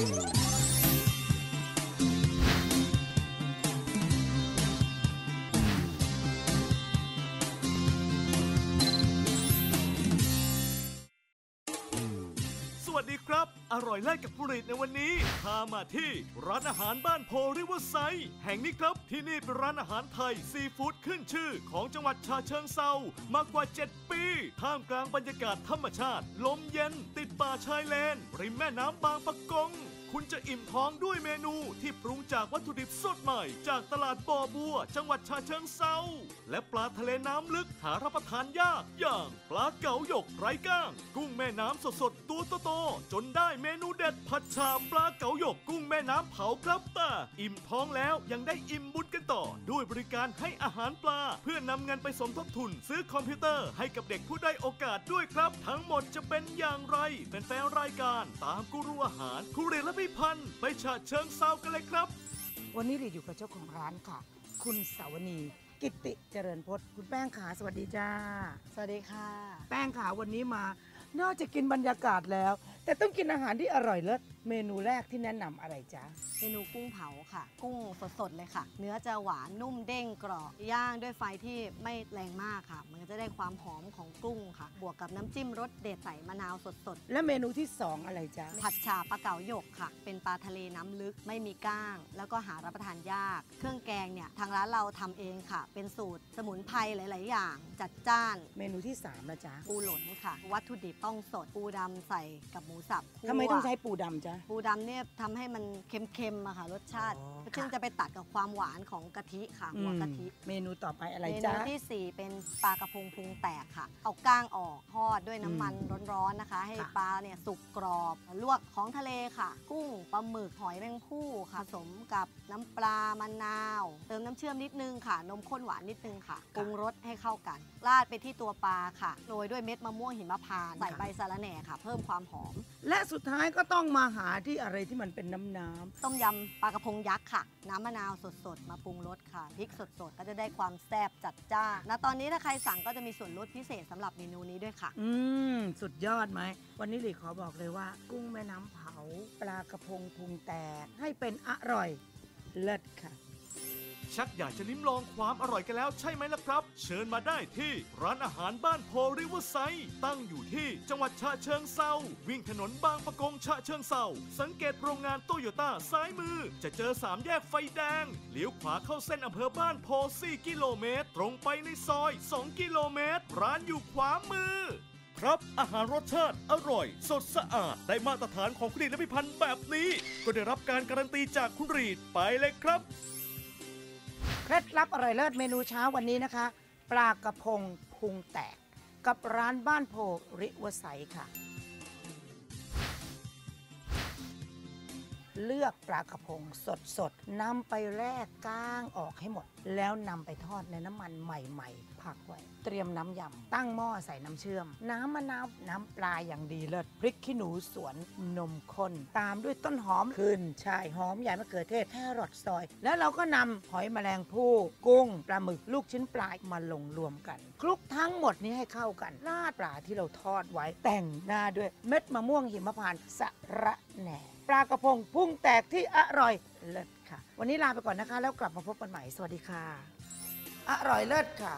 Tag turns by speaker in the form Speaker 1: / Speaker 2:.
Speaker 1: สวัสดีครับ อร่อยแรกกับผลิตในวันนี้ พามาที่ร้านอาหารบ้านโพริเวอร์ไซด์แห่งนี้ครับ ที่นี่เป็นร้านอาหารไทยซีฟู้ดขึ้นชื่อของจังหวัดชาเชิงเซามากกว่า 7 ปี ท่ามกลางบรรยากาศธรรมชาติ ลมเย็นติดป่าชายเลน ริมแม่น้ำบางปะกงคุณจะอิ่มท้องด้วยเมนูที่ปรุงจากวัตถุดิบสดใหม่ จากตลาดบ่อบัว จังหวัดชาเชิงเซาและปลาทะเลน้ำลึกหารับประทานยาก อย่างปลาเก๋าหยกไร้ก้าง กุ้งแม่น้ำสดๆตัวโตๆจนได้เมนูเด็ดผัดชาปลาเก๋าหยกกุ้งแม่น้ำเผาครับแต่อิ่มท้องแล้วยังได้อิ่มบุญกันต่อ ด้วยบริการให้อาหารปลา เพื่อนำเงินไปสมทบทุน ซื้อคอมพิวเตอร์ให้กับเด็กผู้ได้อยโอกาสด้วยครับ ทั้งหมดจะเป็นอย่างไรเป็นแฟนรายการตามกูรูอาหารครูเรียนและพี่พันธ์ไปฉะเชิงเซากันเลยครับ
Speaker 2: วันนี้เราอยู่กับเจ้าของร้านค่ะ คุณสาวนีกิตติเจริญพจน์คุณแป้งขาสวัสดีจ้า
Speaker 3: สวัสดีค่ะ
Speaker 2: แป้งขาวันนี้มา นอกจากกินบรรยากาศแล้ว แต่ต้องกินอาหารที่อร่อยเลิศเมนูแรกที่แนะนำอะไรจ๊ะ
Speaker 3: เมนูกุ้งเผาค่ะ กุ้งสดๆเลยค่ะ เนื้อจะหวานนุ่มเด้งกรอบย่างด้วยไฟที่ไม่แรงมากค่ะ มันก็จะได้ความหอมของกุ้งค่ะ บวกกับน้ำจิ้มรสเด็ดใส่มะนาวสด
Speaker 2: และเมนูที่สองอะไรจ๊ะ
Speaker 3: ๆ ผัดฉ่าปลาเก๋าหยกค่ะ เป็นปลาทะเลน้ำลึกไม่มีก้าง แล้วก็หารับประทานยาก เครื่องแกงเนี่ยทางร้านเราทำเองค่ะ เป็นสูตรสมุนไพรหลาย ๆ อย่าง จัดจ้าน
Speaker 2: เมนูที่สามละจ๊ะ
Speaker 3: ปูหลนค่ะ วัตถุดิบต้องสดปูดำใส่กับหมูสับคั่ว
Speaker 2: ทำไมต้องใช้ปูดำจ๊ะ
Speaker 3: ปูดำเนี่ยทำให้มันเค็มๆอะค่ะ รสชาติ
Speaker 2: อ๋อ
Speaker 3: ซึ่งจะไปตัดกับความหวานของกะทิค่ะหัวกะทิ
Speaker 2: อืมเมนูต่อไปอะไร
Speaker 3: เมนู
Speaker 2: จ๊ะ
Speaker 3: ที่ 4 เป็นปลากระพงพุงแตกค่ะ เอาก้างออกทอดด้วยน้ำมันร้อนๆนะคะ ให้
Speaker 2: ค่ะ
Speaker 3: ปลาเนี่ยสุกกรอบ ลวกของทะเลค่ะ กุ้งปลาหมึกหอยแมงภู่ค่ะผสมกับน้ำปลามะนาว เติมน้ำเชื่อมนิดนึงค่ะ นมข้นหวานนิดนึงค่ะปรุงรสให้เข้ากัน ราดไปที่ตัวปลาค่ะโรยด้วยเม็ดมะม่วงหิมพานต์ใส่ใบสะระแหน่ค่ะ เพิ่มความหอม
Speaker 2: และสุดท้ายก็ต้องมาหาที่อะไรที่มันเป็นน้ำน้ำ
Speaker 3: ต้มยำปลากระพงยักษ์ค่ะ น้ำมะนาวสดๆ มาปรุงรสค่ะพริกสดๆ ก็จะได้ความแซ่บจัดจ้านณตอนนี้ถ้าใครสั่งก็จะมีส่วนลดพิเศษสำหรับเมนูนี้ด้วยค่ะ
Speaker 2: อืม สุดยอดไหม วันนี้หลีขอบอกเลยว่า กุ้งแม่น้ำเผา ปลากระพงพุงแตกให้เป็นอร่อย เลิศค่ะ
Speaker 1: ชักอยากจะลิ้มลองความอร่อยกันแล้วใช่ไหมล่ะครับ เชิญมาได้ที่ร้านอาหารบ้านโพริเวอร์ไซตั้งอยู่ที่จังหวัดฉะเชิงเซาวิ่งถนนบางประกงฉะเชิงเซาสังเกตโรงงานโตโยต้าซ้ายมือ จะเจอสามแยกไฟแดงเลี้ยวขวาเข้าเส้นอำเภอบ้านโพ4กิโลเมตร ตรงไปในซอย 2 กิโลเมตร ร้านอยู่ขวามือครับ อาหารรสชาติอร่อย สดสะอาด ได้มาตรฐานของคุณรีและพิพันธ์แบบนี้ ก็ได้รับการการันตีจากคุณรีดไปเลยครับ
Speaker 2: ล็ดลับอร่อยเลิศเมนูเช้าวันนี้นะคะ ปลากระพงพุงแตก กับร้านบ้านโพริวไซค่ะ เลือกปลากระพงสดสดๆนำไปแล่ก้างออกให้หมด แล้วนำไปทอดในน้ำมันใหม่ ๆ ผักไว้ เตรียมน้ำยำตั้งหม้อใส่น้ำเชื่อม น้ำมะนาวน้ำปลาอย่างดีเลิศพริกขี้หนูสวนนมข้นตามด้วยต้นหอมขึ้นช่ายหอมใหญ่มะเขือเทศแครอทซอย แล้วเราก็นำหอยแมลงภู่กุ้งปลาหมึกลูกชิ้นปลามาลงรวมกันคลุกทั้งหมดนี้ให้เข้ากันราดปลาที่เราทอดไว้ แต่งหน้าด้วยเม็ดมะม่วงหิมพานต์สะระแหน่ปลากระพงพุ่งแตกที่อร่อยเลิศค่ะ วันนี้ลาไปก่อนนะคะ แล้วกลับมาพบกันใหม่ สวัสดีค่ะ อร่อยเลิศค่ะ